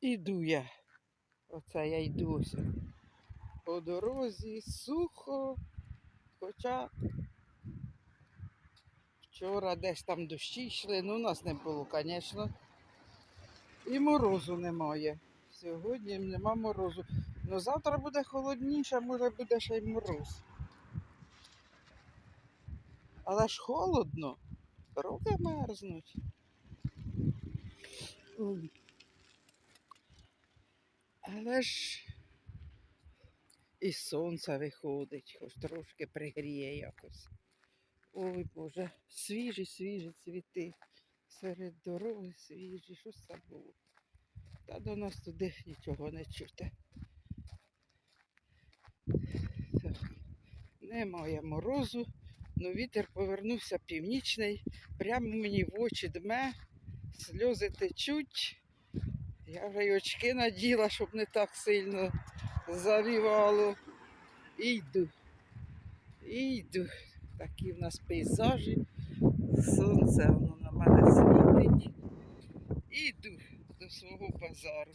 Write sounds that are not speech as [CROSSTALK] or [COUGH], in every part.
Іду я. Оце я йду ось. По дорозі сухо. Хоча вчора десь там дощі йшли, ну у нас не було, звісно. І морозу немає. Сьогодні нема морозу. Ну завтра буде холодніше, може буде ще й мороз. Але ж холодно, руки мерзнуть. Але ж і сонце виходить, хоч трошки пригріє якось. Ой Боже, свіжі, свіжі цвіти. Серед дороги свіжі, що це було? Та до нас туди нічого не чути. Немає морозу, але вітер повернувся північний, прямо мені в очі дме, сльози течуть. Я вже й очки наділа, щоб не так сильно завівало. І йду. Йду. Такі в нас пейзажі. Сонце воно на мене світить. І йду до свого базару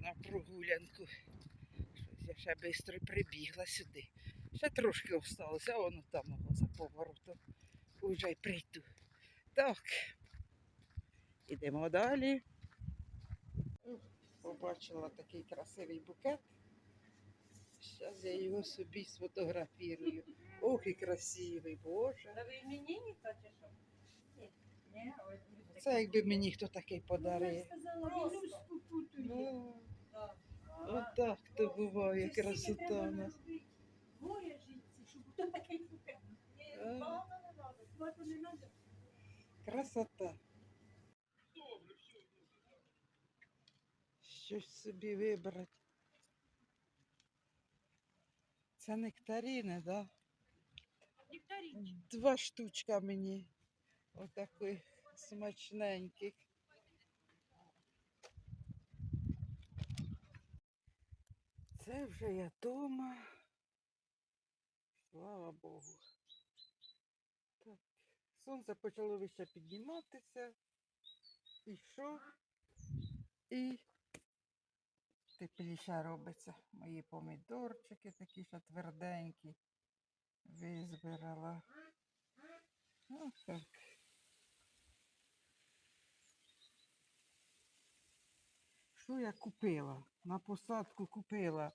на прогулянку. Щось я ще швидко прибігла сюди. Ще трошки осталося, а воно там воно за поворотом. Уже й прийду. Так. Ідемо далі. Побачила такий красивий букет. Зараз я його собі сфотографірую. Ох, і красивий, Боже. Та ви мені ніхто чи що? Ні. Ось Це якби мені хто такий подарив. Просто. Ну, Так. Отак то буває, красота у нас. Моє життя, щоб хто такий букет. Багато не треба, багато не треба. Красота. Щось собі вибрати. Це нектарини, да? Нектарин. Два штучка мені. Отаких смачненьких. Це вже я дома. Слава Богу. Так. Сонце почало вище підніматися. І що? І тепліше робиться. Мої помідорчики такі ще тверденькі. Визбирала. Ось так. Що я купила? На посадку купила.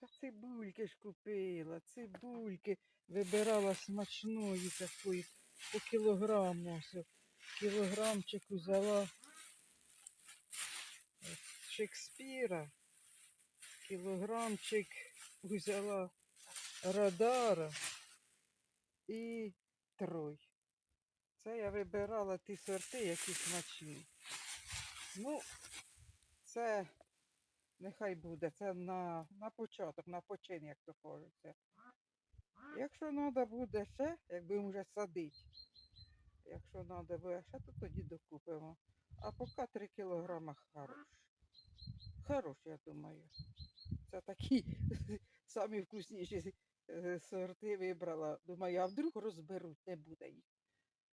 Та цибульки ж купила, цибульки вибирала смачної такої по кілограму. Кілограмчик взяла Шекспіра, кілограмчик взяла Радара і Трой. Це я вибирала ті сорти, які смачні. Ну, це нехай буде, це на, на початок, на почин, як то кажеться. Якщо треба буде ще, як будемо вже садити, якщо треба буде ще, то тоді докупимо. А поки 3 кілограма хорош. Хорош, я думаю. Це такі [LAUGHS] самі вкусніші е, сорти вибрала. Думаю, а вдруг розберуть, не буде їх.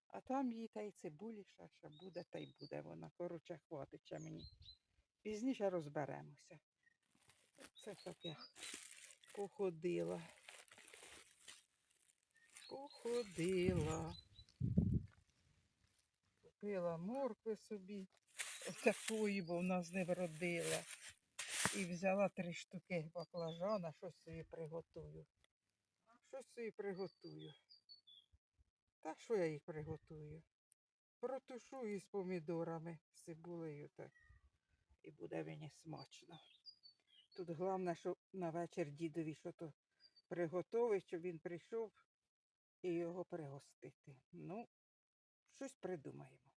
А там їй та й цибулі ще буде, та й буде вона. Коротше, хватить мені. Пізніше розберемося. Це так я походила. Походила. Купила моркви собі. Такої, бо в нас не вродила. І взяла три штуки баклажана, щось собі приготую. Щось собі приготую. Та що я їх приготую? Протушу із помідорами, з цибулею так. І буде мені смачно. Тут головне, щоб на вечір дідові щось приготовить, щоб він прийшов і його пригостити. Ну, щось придумаємо.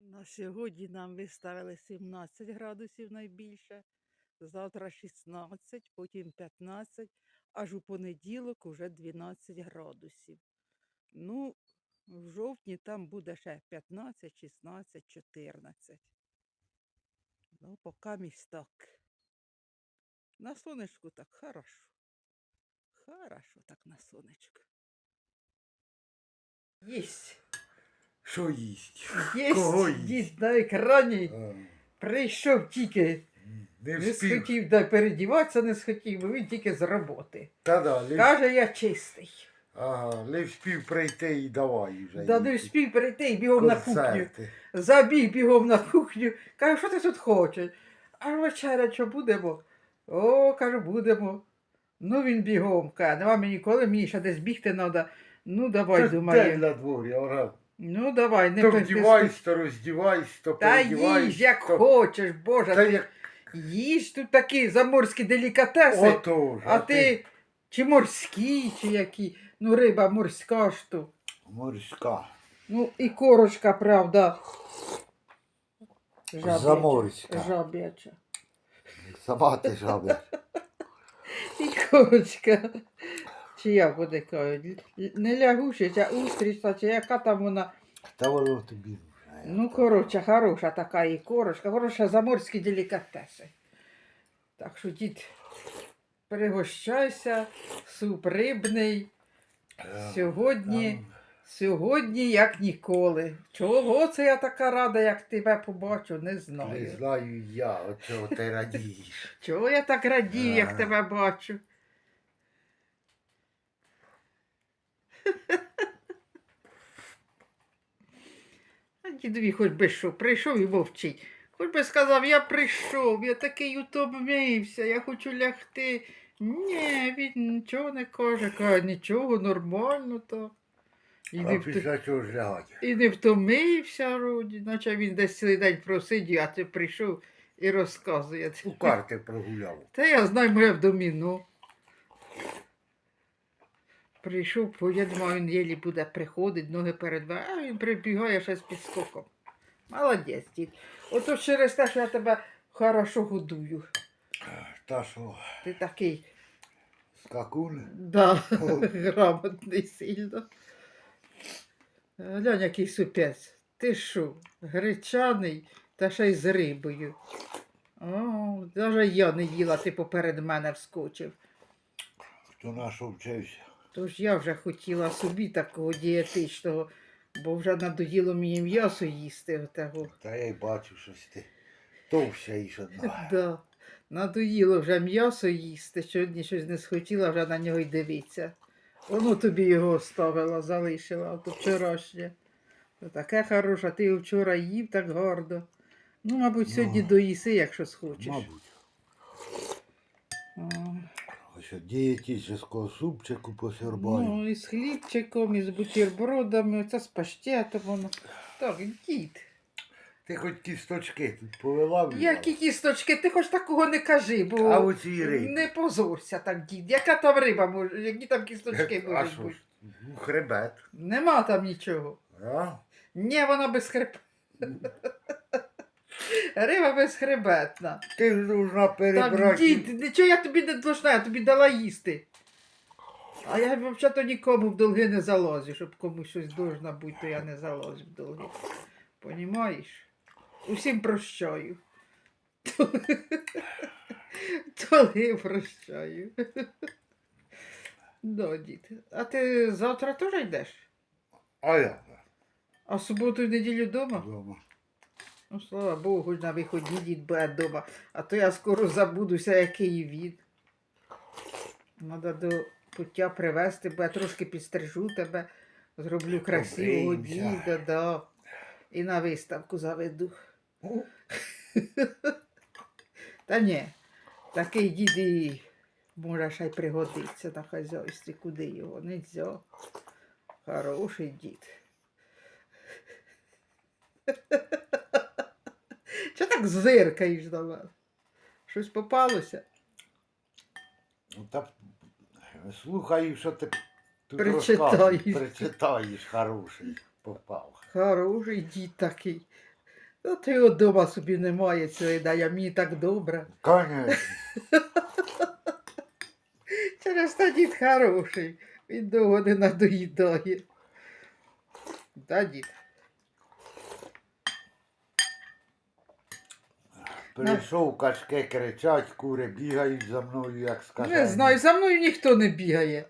На сьогодні нам виставили 17 градусів найбільше, завтра 16, потім 15, аж у понеділок уже 12 градусів. Ну, в жовтні там буде ще 15, 16, 14. Ну, поки місь так. На сонечку так хорошо. Хорошо так на сонечку. Єсть. Що їсть? Є Кого їсть? дід на екрані. А, Прийшов тільки. Не Не встиг. схотів да, передіватися, не схотів, бо він тільки з роботи. Та да, лиш, Каже, я чистий. ага, лиш встиг прийти і давай вже. Да не встиг перейти і бігом на кухню. Концерти. Забіг бігом на кухню. Каже, що ти тут хочеш? А вечеря що будемо? О, кажу, будемо. Ну він бігом, каже, нема мені ніколи, мені ще десь бігти треба. Ну давай, думаю. на дворі, ора. Ну давай, не То вдівайся, то роздівайся, то Та передівайся. їж, як то... хочеш, Боже. Та ти як Їж тут такі заморські делікатеси. отож. а ти чи морські, чи які. Ну, риба морська ж то. Морська. Ну, і корочка, правда. Жаб'яча. Заморська. Жаб'яча. Сама ти жаба. [LAUGHS] І корочка. Чи як буде кажуть? Не лягушиця, а устрічна, чи яка там вона. Та воно тобі. Ну, коротше, хороша така і корочка, хороша заморські делікатеси. Так що, дід, пригощайся, суп рибний. Е, Сьогодні, сьогодні як ніколи. Чого це я така рада, як тебе побачу, не знаю. Не знаю. знаю я, от чого ти радієш. Чого я так радію, як тебе бачу? А дідові хоч би що, прийшов і мовчить. Хоч би сказав, я прийшов, я такий утомився, я хочу лягти. Ні, він нічого не каже, каже, нічого, нормально так. І не, вт... після ж лягати? і не втомився, роді, наче він десь цілий день просидів, а ти прийшов і розказує. У карти прогуляв. Та я знаю, моє в доміно. Прийшов, бо я думаю, він єлі буде приходить, ноги перед а він прибігає ще з підскоком. Молодець, дід. Ото через те, що я тебе хорошо годую. Та що, Ти такий, скакун? да, грамотний сильно. Глянь, який супець. Ти що, гречаний та ще й з рибою. О, навіть я не їла, ти поперед мене вскочив. Хто на що вчився? Тож я вже хотіла собі такого дієтичного, бо вже надоїло мені м'ясо їсти. Отого. Та я й бачу, щось ти товща іш одна. [LAUGHS] Да. Надоїло вже м'ясо їсти, сьогодні щось не схотіла вже на нього й дивитися. Воно тобі його оставила, залишила, вчорашнє. То Таке хороше, ти його вчора їв так гарно. Ну, мабуть, сьогодні Ну, доїси, якщо схочеш. Мабуть. О, Ось от дієтичного супчику посербаю. Ну, і з хлібчиком, і з бутербродами, оце з паштетом воно. Так, дід. Ти хоч кісточки тут повела в Які кісточки, ти хоч такого не кажи, бо А оці риби. не позорся так, дід. Яка там риба може, які там кісточки А можуть що бути? ж? Ну, хребет. Нема там нічого. А? Ні, вона безхребетна. Риба безхребетна. Ти ж должна Так, перебрати. дід, нічого я тобі не должна, я тобі дала їсти. А я взагалі нікому в долги не залазю, щоб комусь щось должна бути, то я не залазю в долги. Понімаєш? Усім прощаю. Долги прощаю. Да, дід. А ти завтра теж йдеш? А я А в суботу і неділю вдома? вдома. Ну, слава Богу, на виходні дід буде вдома. А то я скоро забудуся, який він. Надо до пуття привезти, бо я трошки підстрижу тебе, зроблю красивого діда, да. І на виставку заведу. [LAUGHS] Та ні, такий дід і може ще й пригодиться на хазяйстві, куди його не дзя. Хороший дід. [LAUGHS] Так зиркаєш на мене? Щось попалося? ну, Та слухаю, що ти тут Причитаєш. розказуєш. Причитаєш, хороший попав. Хороший дід такий. Ну, ти дома собі немає цього дня, мені так добре. Конечно. [LAUGHS] Через те дід хороший. Він довго не надоїдає. Да, дід? Прийшов, качки кричать, кури бігають за мною, як скажені. Не знаю, за мною ніхто не бігає.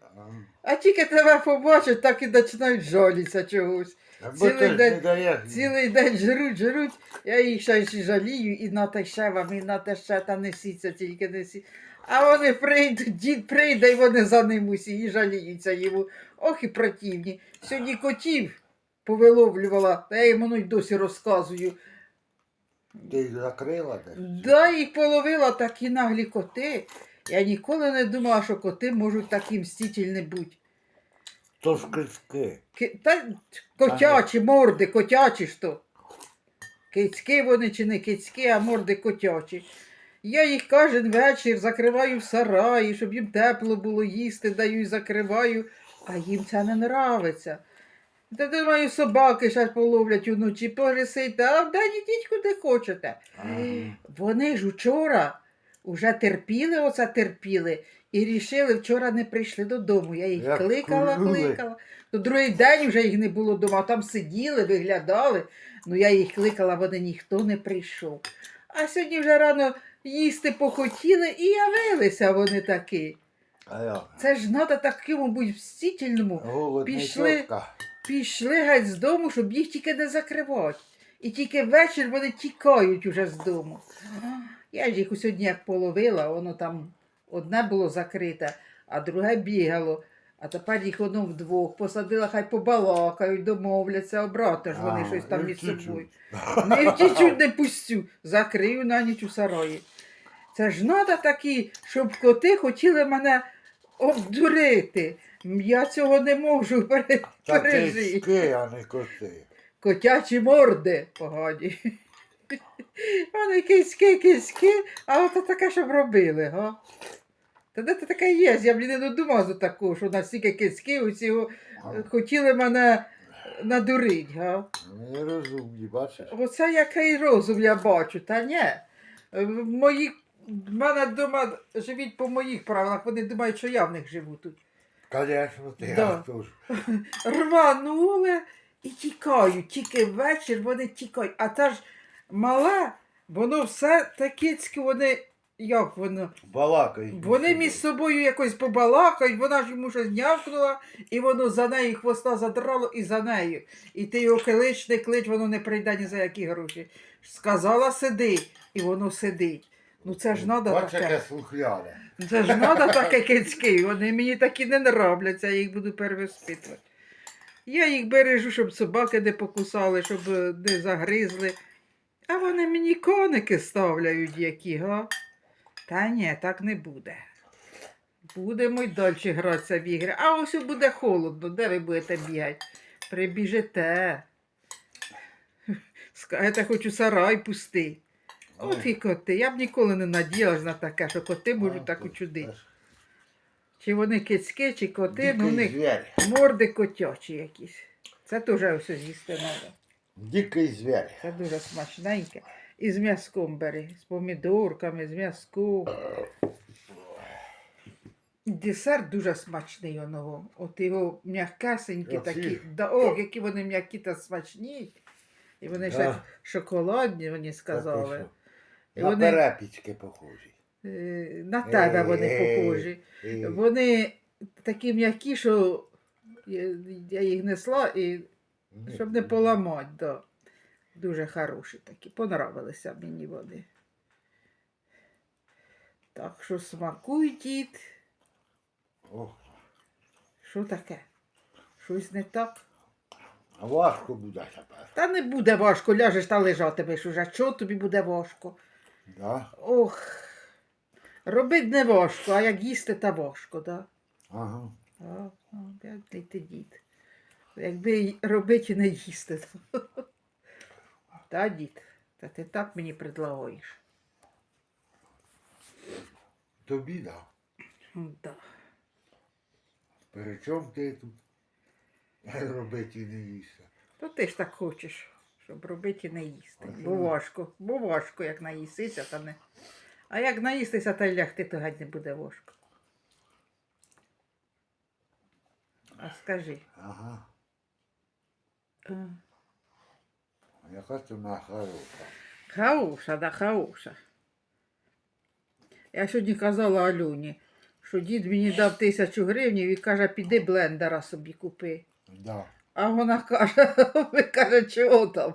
А, тільки тебе побачать, так і починають жалітися чогось. Цілий день-. Цілий день жруть, жруть, я їх ще й жалію, і на те ще вам, і на те ще, та несіться, тільки несіть. А вони прийдуть, дід прийде, і вони за ним усі і жаліються йому. Ох і противні. Сьогодні котів повиловлювала, та я йому ну й досі розказую. Ти їх закрила десь? Да, їх половила такі наглі коти. Я ніколи не думала, що коти можуть такі мстительні бути. То ж кицьки. Ки- Та котячі морди, котячі ж то. Кицьки вони чи не кицьки, а морди котячі. Я їх кожен вечір закриваю в сараї, щоб їм тепло було їсти, даю і закриваю, а їм це не нравиться. Та думаю, собаки ще половлять уночі, порисите, а вдень ідіть куди хочете. Вони ж учора вже терпіли, оце терпіли, і рішили, вчора не прийшли додому. Я їх Як кликала, кульнули. кликала. То другий день вже їх не було вдома, там сиділи, виглядали. Ну я їх кликала, вони ніхто не прийшов. А сьогодні вже рано їсти похотіли і явилися вони такі. А я. Це ж треба такому бути мстительному. Голодний Пішли. тітка. Пішли геть з дому, щоб їх тільки не закривати. І тільки ввечері вони тікають уже з дому. Я ж їх сьогодні як половила, воно там одне було закрите, а друге бігало. А тепер їх воно вдвох посадила, хай побалакають, домовляться, обрати ж вони А, щось там між собою. Не втічуть, не пустю. Закрию на ніч у сараї. Це ж надо такі, щоб коти хотіли мене обдурити. Я цього не можу [LAUGHS] пере- Та пережити. кицьки, а не коти. Котячі морди погані. [LAUGHS] Вони киськи, киськи, а от таке, щоб робили, га? Та де ти таке є? Я б не додумав до такого, що настільки киськи усі хотіли мене надурить, га? Вони розумні, бачиш? Оце який розум я бачу, та ні. В Мої... В мене вдома живуть по моїх правилах, вони думають, що я в них живу тут. Конечно, ти Да. а хто ж. [LAUGHS] рванули і тікають. Тільки вечір вони тікають. А та ж мала, воно все такицьке, вони. Як воно? Балакають. Вони між собою якось побалакають, вона ж йому щось нявкнула, і воно за нею хвоста задрало і за нею. І ти його клич, не клич, воно не прийде ні за які гроші. Сказала сиди, і воно сидить. Ну це ж надо Бач, таке. яке слухляне. Це ж треба таке кицьки, вони мені такі не нравляться, я їх буду перевоспитувати. Я їх бережу, щоб собаки не покусали, щоб е, не загризли. А вони мені коники ставляють які, га? Та ні, так не буде. Будемо й далі гратися в ігри. А ось буде холодно, де ви будете бігати? Прибіжите. Скажете, хочу сарай пусти. От і коти. Я б ніколи не надіялась на таке, що коти можуть так учудити. Чи вони кицьки, чи коти, ну в них звір. морди котячі якісь. Це теж все з'їсти треба. Дикий звір. Це дуже смачненьке. І з м'язком бери, з помідорками, з м'язком. Десерт дуже смачний оного. От його м'якесенькі такі. Да, о, які вони м'які та смачні. І вони ще Да. шоколадні, вони сказали. Так, На вони- перепічки похожі. Е, На тебе вони Е, похожі. Вони такі м'які, що я, я їх несла і щоб не поламати, да. Дуже хороші такі. Понравилися мені вони. Так що смакуй, дід. О, Що таке? Щось не так? важко буде тепер. Та не буде важко, ляжеш та лежатимеш уже. Чого тобі буде важко? Да? Ох. Робить не важко, а як їсти, та важко, так? Да? Ага. А, а, ти дід. Якби робити не їсти. то. [LAUGHS] Та, дід, та ти так мені предлагаєш. Тобі да. Да. При чому ти тут [LAUGHS] робити не їсти? То ти ж так хочеш, щоб робити і не їсти. Бо важко, бо важко, як наїстися, та не. А як наїстися та й лягти, то геть не буде важко. А скажи. Ага. а, Яка ти моя хороша. Хауша, да хауша. Я сьогодні казала Альоні, що дід мені дав тисячу гривень і каже, піди блендера собі купи. Да. А вона каже, [LAUGHS] ви каже, чого там?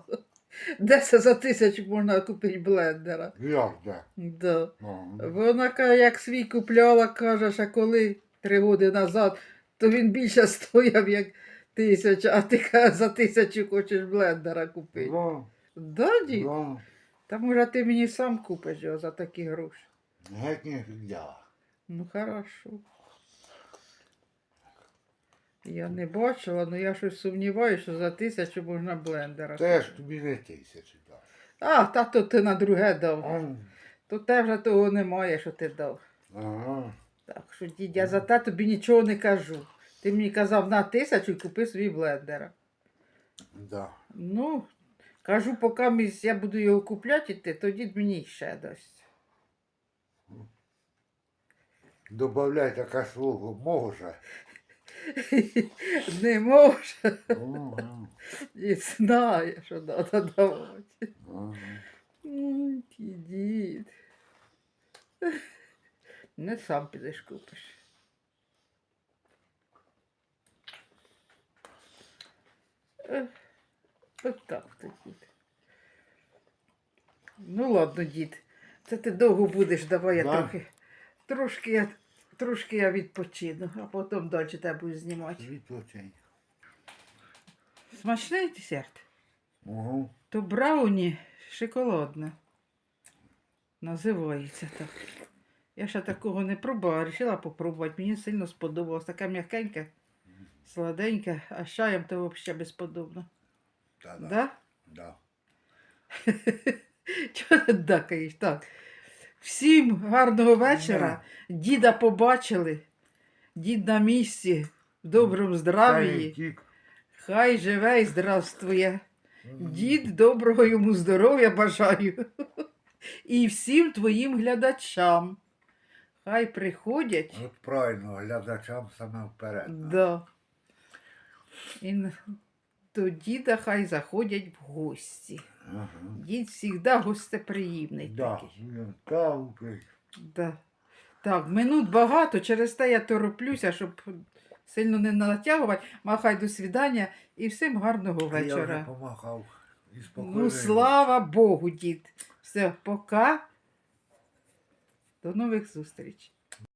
Де це за тисячу можна купити блендера? Як де? Да. Ага. Вона каже, як свій купляла, каже, що коли три роки назад, то він більше [LAUGHS] стояв, як тисяча, а ти каже, за тисячу хочеш блендера купити. Да, Да, дід? да. Та може ти мені сам купиш його за такі гроші. Геть не я. Ну хорошо. Я не бачила, але я щось сумніваюся, що за тисячу можна блендера. Теж тобі не тисячі дав. А, та то ти на друге дав. Ам. То те вже того немає, що ти дав. Ага. Так що, дідь, я за те тобі нічого не кажу. Ти мені казав на тисячу і купи собі блендера. Да. Ну, кажу, поки місь- я буду його купляти, ти, то дід мені ще дасть. Добавляй така свого може. [LAUGHS] Не може. І знає, що треба давати. Дід. Не сам підеш купиш. От так то дід. Ну ладно, дід. Це ти довго будеш, давай я Да. трохи. Трошки я, трошки я відпочину, а потім далі тебе буду знімати. Відпочинь. Смачний десерт? Угу. То брауні шоколадне. Називається так. Я ще такого не пробувала, вирішила попробувати. Мені сильно сподобалось. Таке м'якеньке, сладеньке, а з чаєм то взагалі безподобно. Да. Да? Да. [LAUGHS] Чого ти дакаєш? Так. Всім гарного вечора. Діда побачили. Дід на місці, в доброму здравії. Хай живе і здравствує. Дід, доброго йому здоров'я бажаю. І всім твоїм глядачам. Хай приходять. От правильно, глядачам саме вперед. Да. І до діда хай заходять в гості. Ага. Дід завжди гостеприємний Да. такий. Він Каву. Да. Так, минут багато, через те я тороплюся, щоб сильно не натягувати. Махай до свідання і всім гарного Я вже вечора. помахав. І Ну, слава Богу, дід. Все, пока. До нових зустрічей.